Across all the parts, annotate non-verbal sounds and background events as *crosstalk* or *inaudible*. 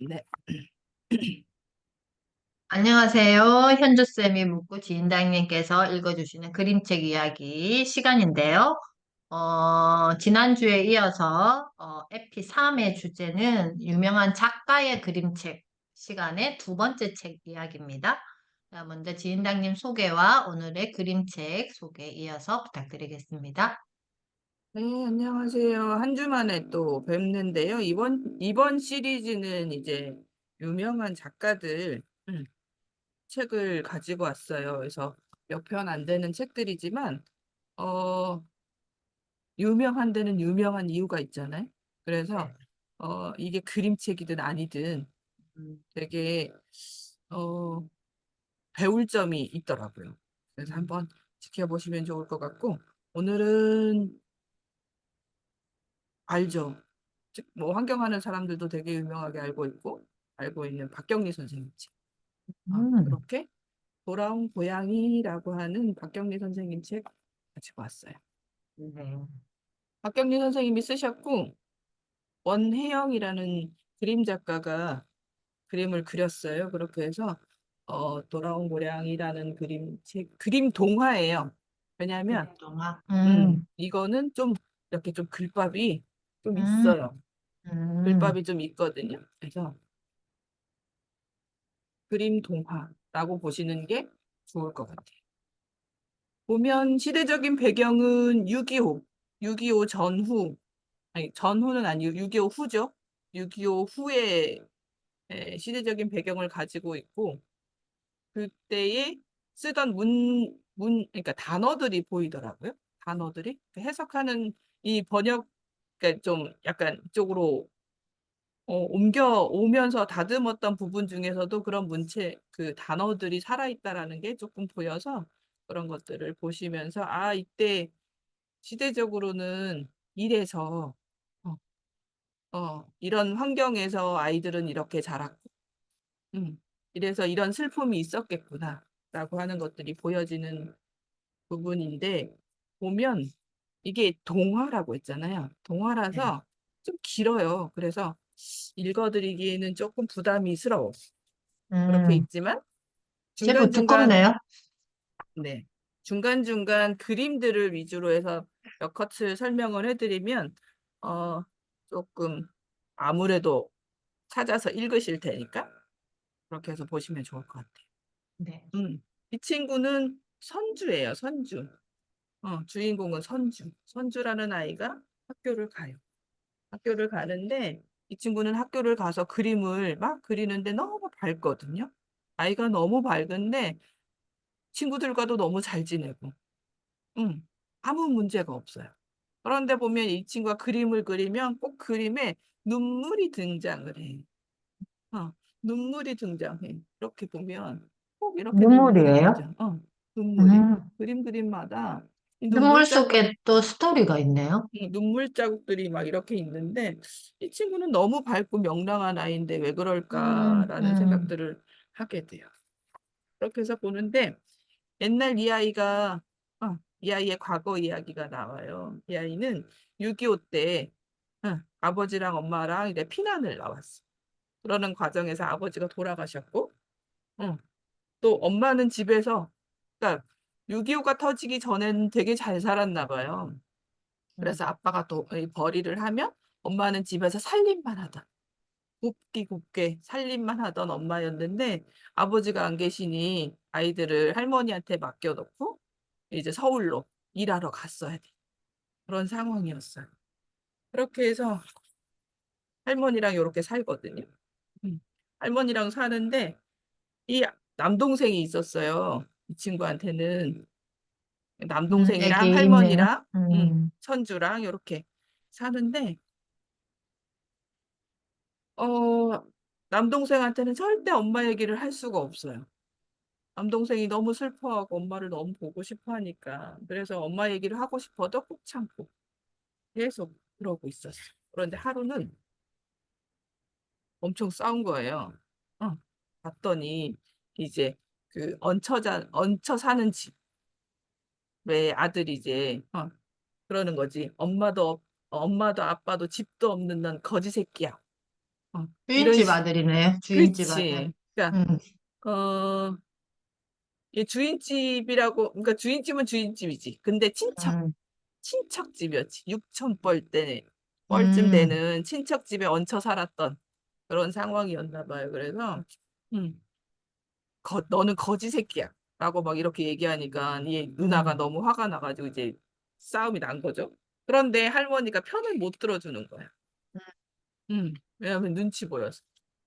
네. *clears throat* 안녕하세요. 현주쌤이 묻고 지인장님께서 읽어주시는 그림책 이야기 시간인데요. 어, 지난주에 이어서 어, 에피 3의 주제는 유명한 작가의 그림책 시간의 두 번째 책 이야기입니다. 자, 먼저 지인장님 소개와 오늘의 그림책 소개 이어서 부탁드리겠습니다. 네, 안녕하세요. 한 주 만에 또 뵙는데요. 이번, 이번 시리즈는 이제 유명한 작가들 음, 책을 가지고 왔어요. 그래서 몇 편 안 되는 책들이지만, 어, 유명한 데는 유명한 이유가 있잖아요. 그래서, 어, 이게 그림책이든 아니든 음, 되게, 어, 배울 점이 있더라고요. 그래서 한번 지켜보시면 좋을 것 같고, 오늘은 알죠. 즉, 뭐 환경하는 사람들도 되게 유명하게 알고 있고 알고 있는 박경리 선생님 책. 아, 음, 그렇게 돌아온 고양이라고 하는 박경리 선생님 책 가지고 왔어요. 네. 박경리 선생님이 쓰셨고 원혜영이라는 그림 작가가 그림을 그렸어요. 그렇게 해서 어, 돌아온 고양이라는 그림 책 그림 동화예요. 왜냐하면 동화. 음, 음, 이거는 좀 이렇게 좀 글밥이 좀 음, 있어요. 음, 글밥이 좀 있거든요. 그래서 그림 동화라고 보시는 게 좋을 것 같아요. 보면 시대적인 배경은 6.25, 6.25 전후, 아니 전후는 아니고 6.25 후죠. 6.25 후에 에, 시대적인 배경을 가지고 있고 그때에 쓰던 문, 문, 그러니까 단어들이 보이더라고요. 단어들이 그 해석하는 이 번역, 그러니까 좀 약간 이쪽으로 어, 옮겨 오면서 다듬었던 부분 중에서도 그런 문체, 그 단어들이 살아있다라는 게 조금 보여서 그런 것들을 보시면서 아, 이때 시대적으로는 이래서 어, 어, 이런 환경에서 아이들은 이렇게 자랐고, 음, 이래서 이런 슬픔이 있었겠구나, 라고 하는 것들이 보여지는 부분인데, 보면 이게 동화라고 했잖아요. 동화라서 좀 길어요. 그래서 읽어드리기에는 조금 부담이스러워. 그렇게 음, 있지만 제법 중간중간 두껍네요. 네. 중간중간 그림들을 위주로 해서 몇 컷을 설명을 해드리면 어 조금 아무래도 찾아서 읽으실 테니까 그렇게 해서 보시면 좋을 것 같아요. 네. 음, 이 친구는 선주예요, 선주. 어, 주인공은 선주. 선주라는 아이가 학교를 가요. 학교를 가는데 이 친구는 학교를 가서 그림을 막 그리는데 너무 밝거든요. 아이가 너무 밝은데 친구들과도 너무 잘 지내고, 음, 아무 문제가 없어요. 그런데 보면 이 친구가 그림을 그리면 꼭 그림에 눈물이 등장을 해. 어, 눈물이 등장해. 이렇게 보면 꼭 이렇게 눈물이 눈물이에요? 등장. 어, 눈물이. 음, 그림 그림마다 이 눈물 눈물 자국, 속에 또 스토리가 있네요. 이 눈물 자국들이 막 이렇게 있는데 이 친구는 너무 밝고 명랑한 아이인데 왜 음, 그럴까라는 음, 생각들을 하게 돼요. 그렇게 해서 보는데 옛날 이 아이가 어, 이 아이의 과거 이야기가 나와요. 이 아이는 6.25 때 어, 아버지랑 엄마랑 이제 피난을 나왔어. 그러는 과정에서 아버지가 돌아가셨고 어, 또 엄마는 집에서 그러니까 6.25가 터지기 전에는 되게 잘 살았나 봐요. 그래서 아빠가 또이 벌이를 하면 엄마는 집에서 살림만 하던 곱게 곱게 살림만 하던 엄마였는데 아버지가 안 계시니 아이들을 할머니한테 맡겨놓고 이제 서울로 일하러 갔어야 돼. 그런 상황이었어요. 그렇게 해서 할머니랑 이렇게 살거든요. 음. 할머니랑 사는데 이 남동생이 있었어요. 이 친구한테는 음, 남동생이랑 애기 있네요. 할머니랑 음, 음, 선주랑 이렇게 사는데 어 남동생한테는 절대 엄마 얘기를 할 수가 없어요. 남동생이 너무 슬퍼하고 엄마를 너무 보고 싶어 하니까 그래서 엄마 얘기를 하고 싶어도 꾹 참고 계속 그러고 있었어. 그런데 하루는 엄청 싸운 거예요. 어, 봤더니 이제 그 얹혀 자 얹혀 사는 집에 아들이 이제 어, 그러는 거지. 엄마도 없- 엄마도 아빠도 집도 없는 넌 거지 새끼야. 어, 이런 주인집 시- 아들이네요. 주인집. 아들. 그러니까 음, 어, 이 주인집이라고 그러니까 주인집은 주인집이지. 근데 친척 음, 친척집이었지. 6천 벌대 뻘쯤 음, 되는 친척집에 얹혀 살았던 그런 상황이었나 봐요. 그래서 음, 거, 너는 거지 새끼야. 라고 막 이렇게 얘기하니까 이 누나가 음. 너무 화가 나가지고 이제 싸움이 난 거죠. 그런데 할머니가 편을 못 들어주는 거야. 음, 왜냐면 눈치 보여서.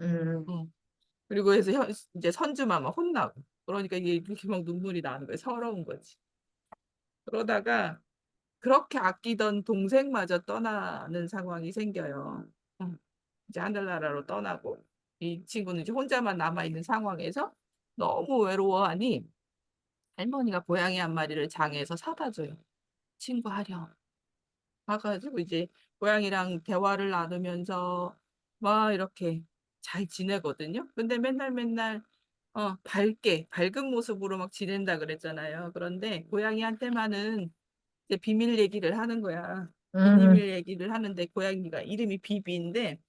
음, 음. 그리고 해서 현- 이제 선주마마 혼나고. 그러니까 이게 이렇게 막 눈물이 나는 거야. 서러운 거지. 그러다가 그렇게 아끼던 동생마저 떠나는 상황이 생겨요. 음, 이제 하늘나라로 떠나고 이 친구는 이제 혼자만 남아 있는 상황에서 너무 외로워하니 할머니가 고양이 한 마리를 장에서 사다 줘요. 친구 하렴. 가가지고 이제 고양이랑 대화를 나누면서 막 이렇게 잘 지내거든요. 근데 맨날 맨날 어 밝게 밝은 모습으로 막 지낸다 그랬잖아요. 그런데 고양이한테만은 이제 비밀 얘기를 하는 거야. 음, 비밀 얘기를 하는데 고양이가 이름이 비비인데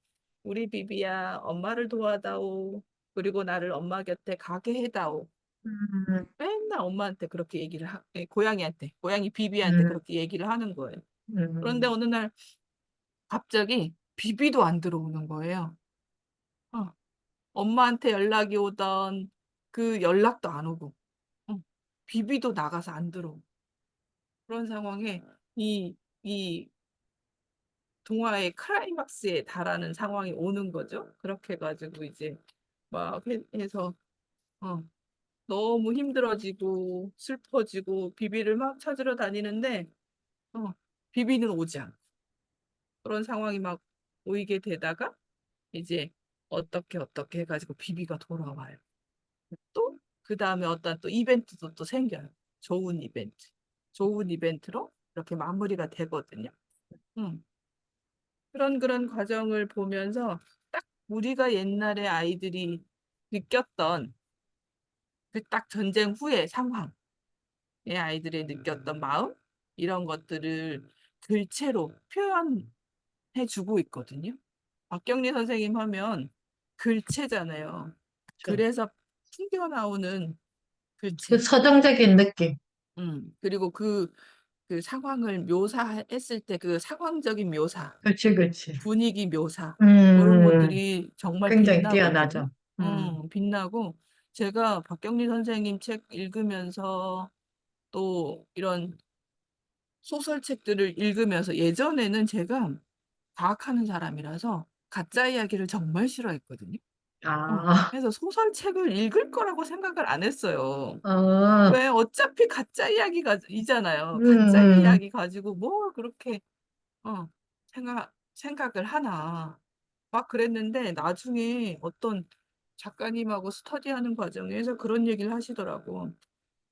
우리 비비야 엄마를 도와다오. 그리고 나를 엄마 곁에 가게 해다오. 음, 맨날 엄마한테 그렇게 얘기를 하, 예, 고양이한테 고양이 비비한테 음, 그렇게 얘기를 하는 거예요. 음. 그런데 어느 날 갑자기 비비도 안 들어오는 거예요. 어, 엄마한테 연락이 오던 그 연락도 안 오고, 어, 비비도 나가서 안 들어오고 그런 상황에 이, 이 동화의 클라이막스에 달하는 상황이 오는 거죠. 그렇게 해가지고 이제 막 해, 해서 어, 너무 힘들어지고 슬퍼지고 비비를 막 찾으러 다니는데 어, 비비는 오지 않고 그런 상황이 막 오이게 되다가 이제 어떻게 어떻게 해가지고 비비가 돌아와요. 또 그 다음에 어떤 또 이벤트도 또 생겨요. 좋은 이벤트. 좋은 이벤트로 이렇게 마무리가 되거든요. 음. 그런 그런 과정을 보면서 딱 우리가 옛날에 아이들이 느꼈던 그 딱 전쟁 후의 상황, 의 아이들이 느꼈던 마음 이런 것들을 글체로 표현해 주고 있거든요. 박경리 선생님 하면 글체잖아요. 그래서 풍겨 나오는 그 글체. 서정적인 느낌. 음, 그리고 그, 그 상황을 묘사했을 때 그 상황적인 묘사, 그치, 그치. 분위기 묘사, 그런 음, 것들이 정말 굉장히 빛나거든요. 뛰어나죠. 음, 음, 빛나고 제가 박경리 선생님 책 읽으면서 또 이런 소설책들을 읽으면서 예전에는 제가 과학하는 사람이라서 가짜 이야기를 정말 싫어했거든요. 어, 아, 그래서 소설책을 읽을 거라고 생각을 안 했어요. 어, 왜 어차피 가짜 이야기가 이잖아요. 음, 가짜 음, 이야기 가지고 뭘 그렇게 어, 생각 생각을 하나 막 그랬는데 나중에 어떤 작가님하고 스터디하는 과정에서 그런 얘기를 하시더라고.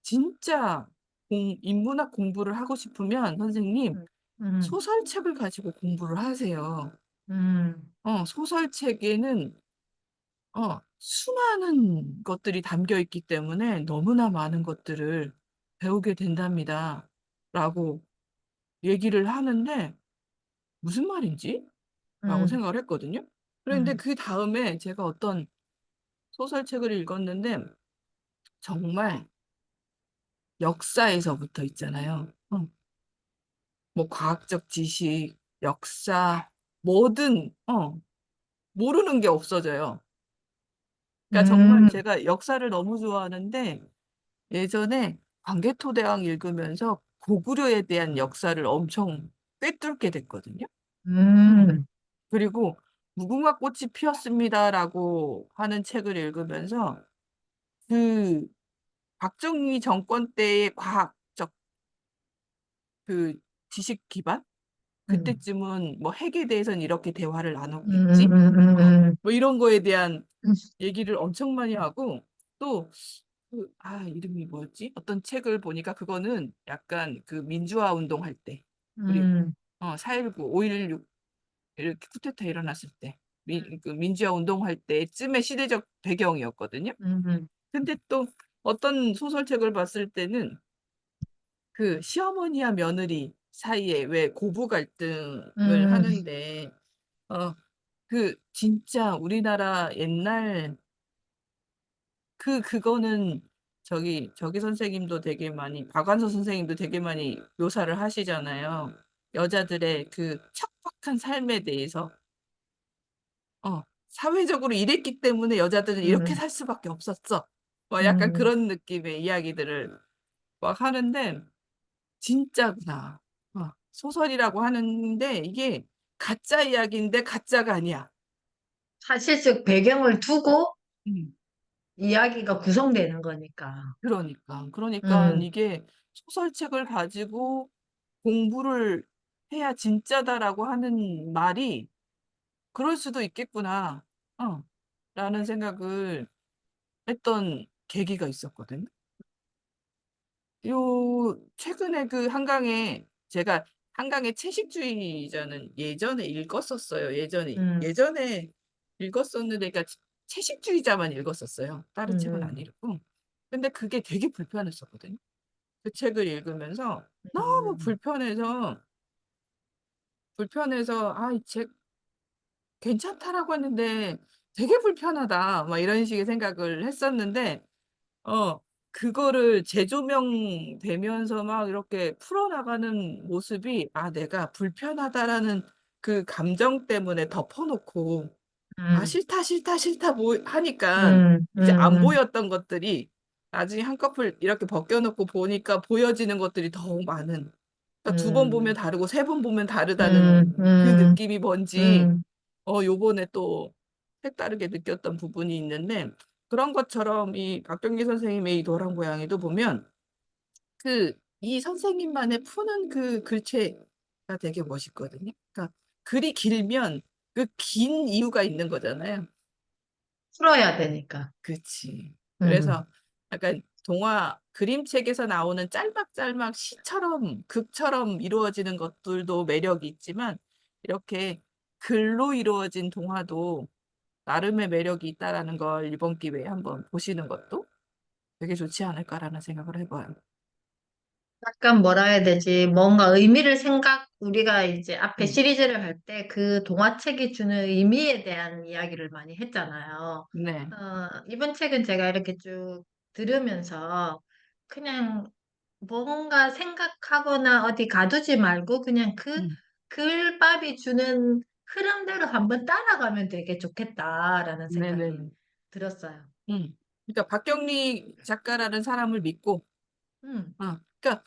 진짜 공, 인문학 공부를 하고 싶으면 선생님 음, 소설책을 가지고 공부를 하세요. 음, 어, 소설책에는 어, 수많은 것들이 담겨 있기 때문에 너무나 많은 것들을 배우게 된답니다. 라고 얘기를 하는데 무슨 말인지? 라고 음, 생각을 했거든요. 그런데 음, 그 다음에 제가 어떤 소설책을 읽었는데 정말 역사에서부터 있잖아요. 어, 뭐 과학적 지식, 역사, 뭐든 어, 모르는 게 없어져요. 그러니까 정말 음, 제가 역사를 너무 좋아하는데 예전에 광개토대왕 읽으면서 고구려에 대한 역사를 엄청 꿰뚫게 됐거든요. 음. 음, 그리고 무궁화 꽃이 피었습니다라고 하는 책을 읽으면서 그 박정희 정권 때의 과학적 그 지식 기반? 음, 그때쯤은 뭐 핵에 대해서는 이렇게 대화를 음, 나누겠지? 음, 음, 어, 음, 뭐 이런 거에 대한 음, 얘기를 엄청 많이 하고 또 그, 아, 이름이 뭐였지? 어떤 책을 보니까 그거는 약간 그 민주화 운동할 때 우리 음, 어, 4.19, 5.16 이렇게 쿠데타 일어났을 때 민, 그 민주화 운동할 때쯤의 시대적 배경이었거든요. 음, 근데 또 어떤 소설책을 봤을 때는 그 시어머니와 며느리 사이에 왜 고부 갈등을 음, 하는데 어 그 진짜 우리나라 옛날 그 그거는 저기 저기 선생님도 되게 많이 박완서 선생님도 되게 많이 묘사를 하시잖아요. 여자들의 그 척박한 삶에 대해서 어 사회적으로 이랬기 때문에 여자들은 이렇게 음, 살 수밖에 없었어. 뭐 약간 음, 그런 느낌의 이야기들을 막 하는데 진짜구나. 어, 소설이라고 하는데 이게 가짜 이야기인데 가짜가 아니야. 사실적 배경을 두고 음. 이야기가 구성되는 거니까. 그러니까. 그러니까 음, 이게 소설책을 가지고 공부를 해야 진짜다라고 하는 말이 그럴 수도 있겠구나. 어, 라는 생각을 했던 계기가 있었거든요. 요, 최근에 그 한강에 제가 한강의 채식주의자는 예전에 읽었었어요. 예전에, 음, 예전에 읽었었는데, 그러니까 채식주의자만 읽었었어요. 다른 책은 안 음, 읽고. 근데 그게 되게 불편했었거든요. 그 책을 읽으면서 너무 음, 불편해서, 불편해서, 아, 이 책 괜찮다라고 했는데 되게 불편하다. 막 이런 식의 생각을 했었는데, 어, 그거를 재조명되면서 막 이렇게 풀어나가는 모습이, 아, 내가 불편하다라는 그 감정 때문에 덮어놓고, 아, 음, 싫다, 싫다, 싫다, 뭐, 하니까, 음, 이제 안 음, 보였던 것들이, 나중에 한꺼풀 이렇게 벗겨 놓고 보니까 보여지는 것들이 더 많은. 그러니까 두번 보면 음, 다르고, 세번 보면 음, 다르다는 그 음, 느낌이 뭔지, 음, 어, 요번에 또 색다르게 느꼈던 부분이 있는데, 그런 것처럼 이 박경기 선생님의 이 노란 고양이도 보면, 그, 이 선생님만의 푸는 그 글체가 되게 멋있거든요. 그러니까 글이 길면 그 긴 이유가 있는 거잖아요. 풀어야 되니까. 그치. 음, 그래서 약간 동화 그림책에서 나오는 짤막짤막 시처럼 극처럼 이루어지는 것들도 매력이 있지만 이렇게 글로 이루어진 동화도 나름의 매력이 있다라는 걸 이번 기회에 한번 보시는 것도 되게 좋지 않을까라는 생각을 해봐요. 약간 뭐라 해야 되지? 뭔가 의미를 생각, 우리가 이제 앞에 음, 시리즈를 할 때 그 동화책이 주는 의미에 대한 이야기를 많이 했잖아요. 네. 어, 이번 책은 제가 이렇게 쭉 들으면서 그냥 뭔가 생각하거나 어디 가두지 말고 그냥 그 음, 글밥이 주는 흐름대로 한번 따라가면 되게 좋겠다라는 생각이 네네. 들었어요. 음. 그러니까 박경리 작가라는 사람을 믿고, 음, 어, 그러니까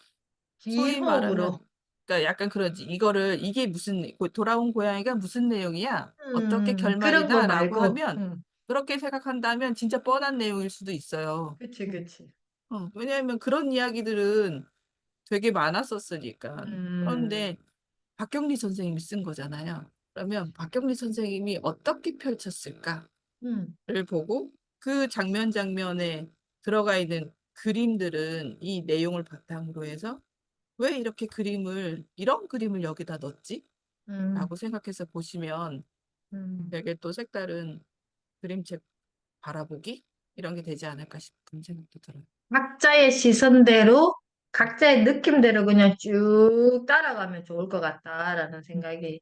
긴 소위 말하는 호흡으로. 그러니까 약간 그런지 이거를 이게 무슨 고- 돌아온 고양이가 무슨 내용이야? 어떻게 음, 그런 거 결말이다라고 말고, 하면 음, 그렇게 생각한다면 진짜 뻔한 내용일 수도 있어요. 그치, 음. 그치. 어, 왜냐하면 그런 이야기들은 되게 많았었으니까. 음, 그런데 박경리 선생님이 쓴 거잖아요. 그러면 박경리 선생님이 어떻게 펼쳤을까를 음, 보고 그 장면 장면에 들어가 있는 그림들은 이 내용을 바탕으로 해서 왜 이렇게 그림을, 이런 그림을 여기다 넣었지? 음, 라고 생각해서 보시면 음. 되게 또 색다른 그림책 바라보기? 이런 게 되지 않을까 싶은 생각도 들어요. 각자의 시선대로, 각자의 느낌대로 그냥 쭉 따라가면 좋을 것 같다라는 음, 생각이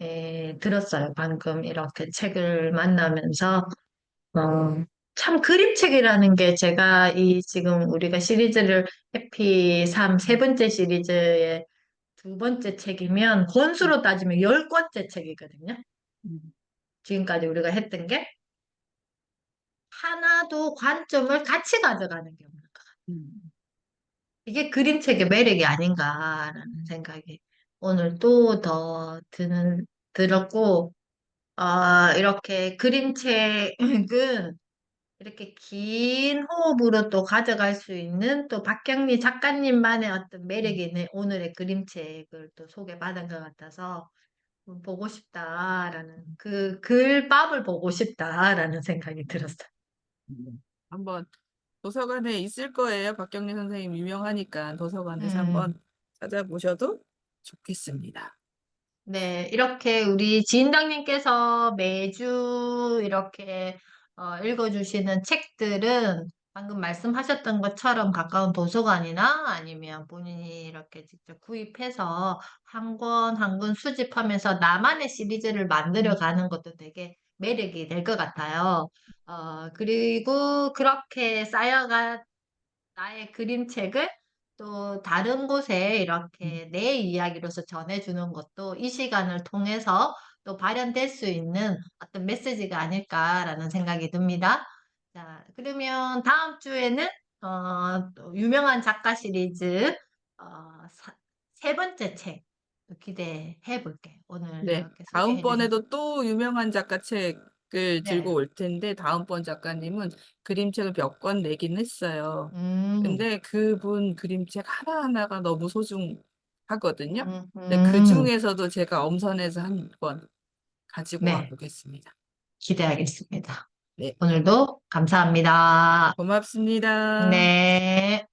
예, 들었어요. 방금 이렇게 책을 만나면서. 어, 참 그림책이라는 게 제가 이 지금 우리가 시리즈를 해피 3 세 번째 시리즈의 두 번째 책이면 음, 권수로 따지면 열 번째 책이거든요. 음, 지금까지 우리가 했던 게 하나도 관점을 같이 가져가는 게 없는 것 같아요. 음, 이게 그림책의 매력이 아닌가라는 음, 생각이 오늘 또 더 드는 들었고 아, 이렇게 그림책은 이렇게 긴 호흡으로 또 가져갈 수 있는 또 박경리 작가님만의 어떤 매력이 음, 있는 오늘의 그림책을 또 소개받은 것 같아서 보고 싶다라는 음. 그 글밥을 보고 싶다라는 생각이 들었어요. 음. 한번 도서관에 있을 거예요. 박경리 선생님 유명하니까 도서관에서 음, 한번 찾아보셔도 좋겠습니다. 네, 이렇게 우리 지인장님께서 매주 이렇게 어, 읽어주시는 책들은 방금 말씀하셨던 것처럼 가까운 도서관이나 아니면 본인이 이렇게 직접 구입해서 한 권 한 권 수집하면서 나만의 시리즈를 만들어 가는 것도 되게 매력이 될 것 같아요. 어, 그리고 그렇게 쌓여가 나의 그림책을 또 다른 곳에 이렇게 내 이야기로서 전해주는 것도 이 시간을 통해서 또 발현될 수 있는 어떤 메시지가 아닐까라는 생각이 듭니다. 자, 그러면 다음 주에는 어, 또 유명한 작가 시리즈 어, 사- 세 번째 책 기대해 볼게요. 오늘 네. 다음번에도 또 유명한 작가 책 을 네. 들고 올 텐데 다음번 작가님은 그림책을 몇 권 내긴 했어요. 음, 근데 그분 그림책 하나하나가 너무 소중하거든요. 음, 근데 음, 그 중에서도 제가 엄선해서 한권 가지고 네. 와보겠습니다. 기대하겠습니다. 네. 오늘도 감사합니다. 고맙습니다. 네.